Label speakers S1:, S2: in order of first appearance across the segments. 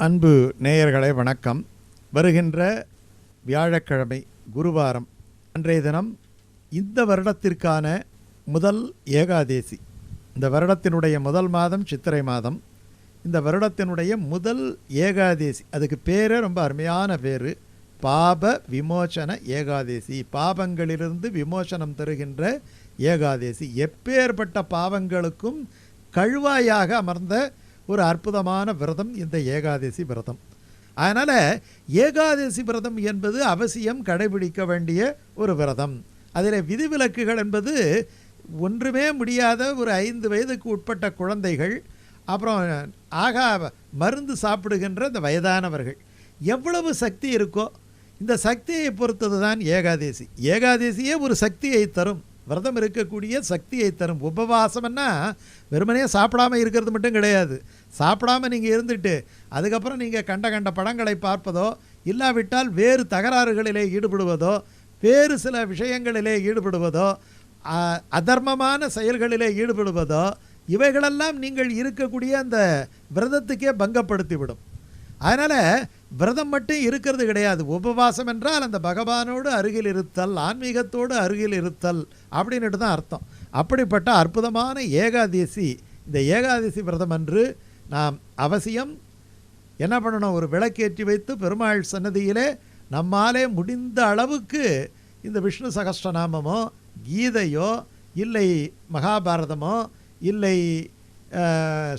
S1: அன்பு நேயர்களே வணக்கம். வருகின்ற வியாழக்கிழமை குருவாரம் அன்றைய தினம் இந்த வருடத்திற்கான முதல் ஏகாதேசி. இந்த வருடத்தினுடைய முதல் மாதம் சித்திரை மாதம். இந்த வருடத்தினுடைய முதல் ஏகாதேசி அதுக்கு பேரே ரொம்ப அருமையான பேர் பாப விமோசன ஏகாதேசி. பாபங்களிலிருந்து விமோசனம் தருகின்ற ஏகாதேசி. எப்பேற்பட்ட பாவங்களுக்கும் கழுவாயாக அமர்ந்த ஒரு அற்புதமான விரதம் இந்த ஏகாதசி விரதம். அதனால் ஏகாதசி விரதம் என்பது அவசியம் கடைபிடிக்க வேண்டிய ஒரு விரதம். அதில் விதிவிலக்குகள் என்பது ஒன்றுமே முடியாத ஒரு ஐந்து வயதுக்கு உட்பட்ட குழந்தைகள் அப்புறம் ஆகா மருந்து சாப்பிடுகின்ற இந்த வயதானவர்கள். எவ்வளவு சக்தி இருக்கோ இந்த சக்தியை பொறுத்தது தான் ஏகாதேசி. ஏகாதேசியே ஒரு சக்தியை தரும். விரதம் இருக்கக்கூடிய சக்தியை தரும். உபவாசம்னா வெறுமனே சாப்பிடாம இருக்கிறது மட்டும் கிடையாது. சாப்பிடாம நீங்கள் இருந்துட்டு அதுக்கப்புறம் நீங்கள் கண்ட கண்ட படங்களை பார்ப்பதோ இல்லாவிட்டால் வேறு தகராறுகளிலே ஈடுபடுவதோ வேறு சில விஷயங்களிலே ஈடுபடுவதோ அதர்மமான செயல்களிலே ஈடுபடுவதோ இவைகளெல்லாம் நீங்கள் இருக்கக்கூடிய அந்த விரதத்துக்கே பங்கப்படுத்திவிடும். அதனால் விரதம் மட்டும் இருக்கிறது கிடையாது. உபவாசம் என்றால் அந்த பகவானோடு அருகில் இருத்தல் ஆன்மீகத்தோடு அருகில் இருத்தல் அப்படின்னுட்டு தான் அர்த்தம். அப்படிப்பட்ட அற்புதமான ஏகாதசி இந்த ஏகாதசி விரதம் அன்று நாம் அவசியம் என்ன பண்ணணும்? ஒரு விளக்கேற்றி வைத்து பெருமாள் சன்னதியிலே நம்மாலே முடிந்த அளவுக்கு இந்த விஷ்ணு சகஸ்டநாமமோ கீதையோ இல்லை மகாபாரதமோ இல்லை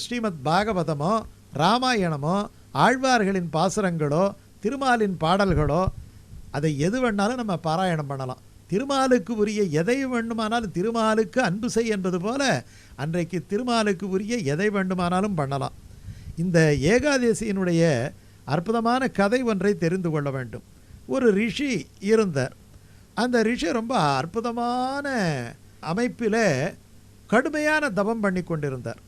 S1: ஸ்ரீமத் பாகவதமோ ராமாயணமோ ஆழ்வார்களின் பாசுரங்களோ திருமாலின் பாடல்களோ அதை எது வேணாலும் நம்ம பாராயணம் பண்ணலாம். திருமாலுக்கு உரிய எதை வேண்டுமானாலும் திருமாலுக்கு அன்பு செய் என்பது போல அன்றைக்கு திருமாலுக்கு உரிய எதை வேண்டுமானாலும் பண்ணலாம். இந்த ஏகாதசியினுடைய அற்புதமான கதை ஒன்றை தெரிந்து கொள்ள வேண்டும். ஒரு ரிஷி இருந்தார். அந்த ரிஷி ரொம்ப அற்புதமான அமைப்பில் கடுமையான தபம் பண்ணி கொண்டிருந்தார்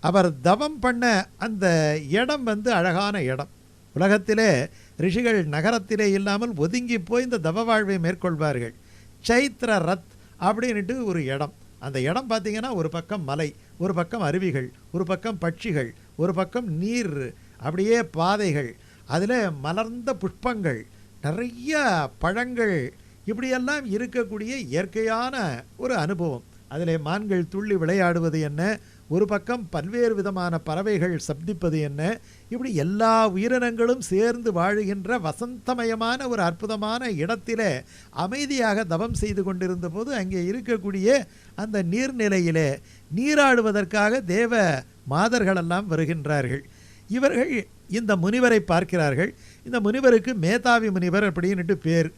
S1: அவர் தவம் பண்ண அந்த இடம் வந்து அழகான இடம். உலகத்திலே ரிஷிகள் நகரத்திலே இல்லாமல் ஒதுங்கி போய் இந்த தவ வாழ்வை மேற்கொள்வார்கள். சைத்ர ரத் அப்படின்ட்டு ஒரு இடம். அந்த இடம் பார்த்தீங்கன்னா ஒரு பக்கம் மலை ஒரு பக்கம் அருவிகள் ஒரு பக்கம் பட்சிகள் ஒரு பக்கம் நீர் அப்படியே பாதைகள். அதில் மலர்ந்த புஷ்பங்கள் நிறைய பழங்கள். இப்படியெல்லாம் இருக்கக்கூடிய இயற்கையான ஒரு அனுபவம். அதில் மான்கள் துள்ளி விளையாடுவது என்ன? ஒரு பக்கம் பல்வேறு விதமான பறவைகள் சப்திப்பது என்ன? இப்படி எல்லா உயிரினங்களும் சேர்ந்து வாழுகின்ற வசந்தமயமான ஒரு அற்புதமான இடத்திலே அமைதியாக தவம் செய்து கொண்டிருந்த போது அங்கே இருக்கக்கூடிய அந்த நீர்நிலையிலே நீராடுவதற்காக தேவ மாதர்களெல்லாம் வருகின்றார்கள். இவர்கள் இந்த முனிவரை பார்க்கிறார்கள். இந்த முனிவருக்கு மேதாவி முனிவர் அப்படின்னுட்டு பேர்.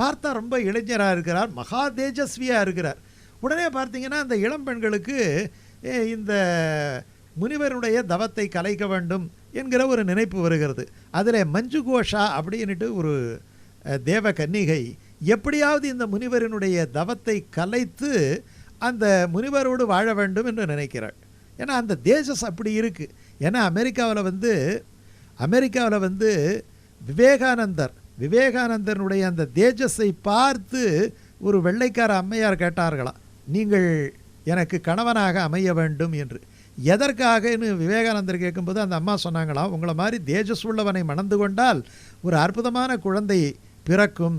S1: பார்த்தா ரொம்ப இளைஞராக இருக்கிறார் மகா தேஜஸ்வியாக இருக்கிறார். உடனே பார்த்தீங்கன்னா அந்த இளம் பெண்களுக்கு இந்த முனிவருடைய தவத்தை கலைக்க வேண்டும் என்கிற ஒரு நினைப்பு வருகிறது. அதில் மஞ்சு கோஷா அப்படின்னுட்டு ஒரு தேவ கன்னிகை எப்படியாவது இந்த முனிவரினுடைய தவத்தை கலைத்து அந்த முனிவரோடு வாழ வேண்டும் என்று நினைக்கிறாள். ஏன்னா அந்த தேஜஸ் அப்படி இருக்குது ஏன்னா அமெரிக்காவில் வந்து அமெரிக்காவில் வந்து விவேகானந்தர் விவேகானந்தனுடைய அந்த தேஜஸை பார்த்து ஒரு வெள்ளைக்கார அம்மையார் கேட்டார்களாம். நீங்கள் எனக்கு கணவனாக அமைய வேண்டும் என்று. எதற்காகன்னு விவேகானந்தர் கேட்கும்போது அந்த அம்மா சொன்னாங்களாம் உங்களை மாதிரி தேஜஸ் உள்ளவனை மணந்து கொண்டால் ஒரு அற்புதமான குழந்தை பிறக்கும்.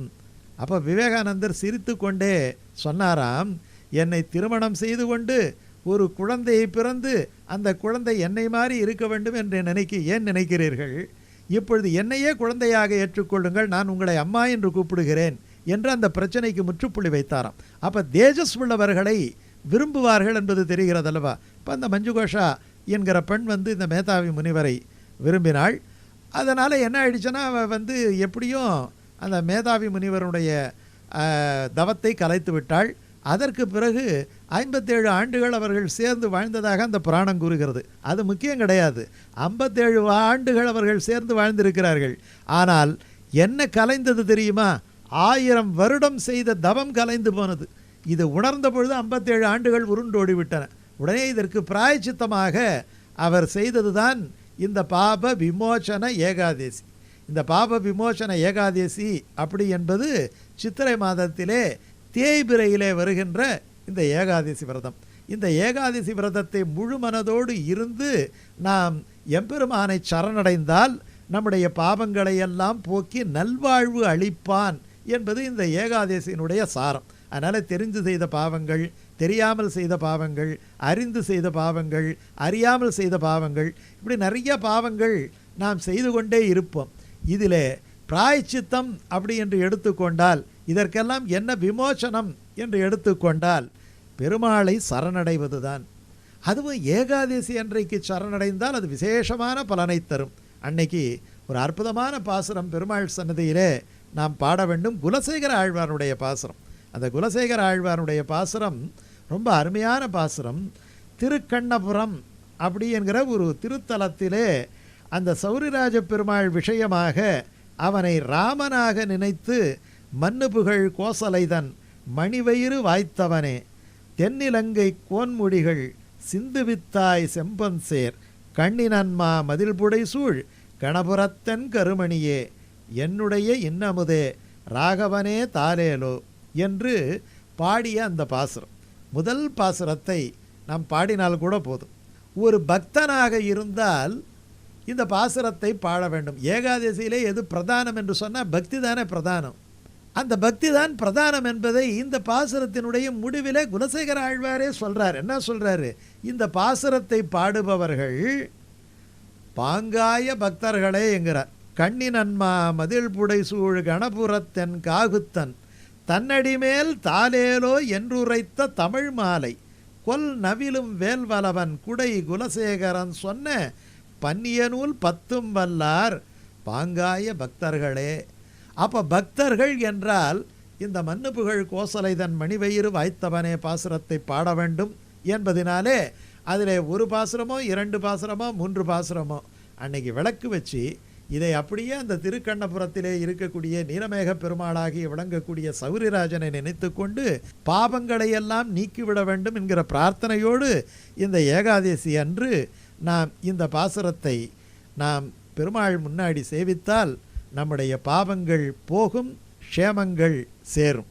S1: அப்போ விவேகானந்தர் சிரித்து கொண்டே சொன்னாராம் என்னை திருமணம் செய்து கொண்டு ஒரு குழந்தையை பிறந்து அந்த குழந்தை என்னை மாதிரி இருக்க வேண்டும் என்று நினைக்க ஏன் நினைக்கிறீர்கள்? இப்பொழுது என்னையே குழந்தையாக ஏற்றுக்கொள்ளுங்கள் நான் உங்களை அம்மா என்று கூப்பிடுகிறேன் என்று அந்த பிரச்சனைக்கு முற்றுப்புள்ளி வைத்தாராம். அப்போ தேஜஸ் உள்ளவர்களை விரும்புவார்கள் என்பது தெரிகிறதல்லவா? இப்போ அந்த மஞ்சுகோஷா என்கிற பெண் வந்து இந்த மேதாவி முனிவரை விரும்பினாள். அதனால் என்ன ஆயிடுச்சுன்னா அவள் வந்து எப்படியும் அந்த மேதாவி முனிவருடைய தவத்தை கலைத்து விட்டாள். அதற்கு பிறகு ஐம்பத்தேழு ஆண்டுகள் அவர்கள் சேர்ந்து வாழ்ந்ததாக அந்த புராணம் கூறுகிறது. அது முக்கியம் கிடையாது. ஐம்பத்தேழு ஆண்டுகள் அவர்கள் சேர்ந்து வாழ்ந்திருக்கிறார்கள். ஆனால் என்ன கலைந்தது தெரியுமா? ஆயிரம் வருடம் செய்த தவம் கலைந்து போனது. இது உணர்ந்த பொழுது ஐம்பத்தேழு ஆண்டுகள் உருண்டோடி விட்டன. உடனே இதற்கு பிராயச்சித்தமாக அவர் செய்ததுதான் இந்த பாப விமோசன ஏகாதேசி. இந்த பாப விமோசன ஏகாதேசி அப்படி என்பது சித்திரை மாதத்திலே தேய்பிரையிலே வருகின்ற இந்த ஏகாதசி விரதம். இந்த ஏகாதசி விரதத்தை முழு மனதோடு இருந்து நாம் எம்பெருமானை சரணடைந்தால் நம்முடைய பாவங்களை எல்லாம் போக்கி நல்வாழ்வு அளிப்பான் என்பது இந்த ஏகாதசியினுடைய சாரம். அதனால் தெரிந்து செய்த பாவங்கள் தெரியாமல் செய்த பாவங்கள் அறிந்து செய்த பாவங்கள் அறியாமல் செய்த பாவங்கள் இப்படி நிறைய பாவங்கள் நாம் செய்து கொண்டே இருப்போம். இதில் பிராய்ச்சித்தம் அப்படி என்று எடுத்துக்கொண்டால் இதற்கெல்லாம் என்ன விமோசனம் என்று எடுத்துக்கொண்டால் பெருமாளை சரணடைவதுதான். அதுவும் ஏகாதசி அன்றைக்கு சரணடைந்தால் அது விசேஷமான பலனை தரும். அன்னைக்கு ஒரு அற்புதமான பாசுரம் பெருமாள் சன்னதியிலே நாம் பாட வேண்டும் குலசேகர ஆழ்வாருடைய பாசுரம். அந்த குலசேகர ஆழ்வாருடைய பாசுரம் ரொம்ப அருமையான பாசுரம். திருக்கண்ணபுரம் அப்படி என்கிற ஒரு திருத்தலத்திலே அந்த சௌரிராஜ பெருமாள் விஷயமாக அவனை ராமனாக நினைத்து மண்ணு புகழ் கோசலைதன் மணிவயிறு வாய்த்தவனே. தென்னிலங்கை கோன்முடிகள் சிந்துவித்தாய் செம்பன்சேர் கண்ணினன்மா மதில்புடை சூழ் கணபுரத்தன் கருமணியே என்னுடைய இன்னமுதே ராகவனே தாலேலோ என்று பாடிய அந்த பாசுரம். முதல் பாசுரத்தை நாம் பாடினால் கூட போதும். ஒரு பக்தனாக இருந்தால் இந்த பாசுரத்தை பாட வேண்டும். ஏகாதசியிலே எது பிரதானம் என்று சொன்னால் பக்தி தானே பிரதானம். அந்த பக்தி தான் பிரதானம் என்பதை இந்த பாசுரத்தினுடைய முடிவிலே குலசேகர ஆழ்வாரே சொல்கிறார் என்ன சொல்கிறாரு இந்த பாசுரத்தை பாடுபவர்கள் பாங்காய பக்தர்களே என்கிறார். கண்ணினன்மா மதில் புடை சூழ் கணபுரத்தன் காகுத்தன். தன்னடிமேல் தாலேலோ என்றுரைத்த தமிழ் மாலை. கொல் நவிலும் வேல்வலவன் குடை குலசேகரன் சொன்ன பன்னிய நூல் பத்தும் வல்லார் பாங்காய பக்தர்களே. அப்போ பக்தர்கள் என்றால் இந்த மண்ணு புகழ் கோசலைதன் மணிவயிறு வாய்த்தவனே பாசுரத்தை பாட வேண்டும் என்பதினாலே அதில் ஒரு பாசுரமோ இரண்டு பாசுரமோ மூன்று பாசுரமோ அன்னைக்கு விளக்கு வச்சு இதை அப்படியே அந்த திருக்கண்ணபுரத்திலே இருக்கக்கூடிய நீலமேக பெருமாளாகி விளங்கக்கூடிய சௌரிராஜனை நினைத்து கொண்டு எல்லாம் நீக்கிவிட வேண்டும் என்கிற பிரார்த்தனையோடு இந்த ஏகாதசி அன்று நாம் இந்த பாசுரத்தை நாம் பெருமாள் முன்னாடி சேவித்தால் நம்முடைய பாவங்கள் போகும் க்ஷேமங்கள் சேரும்.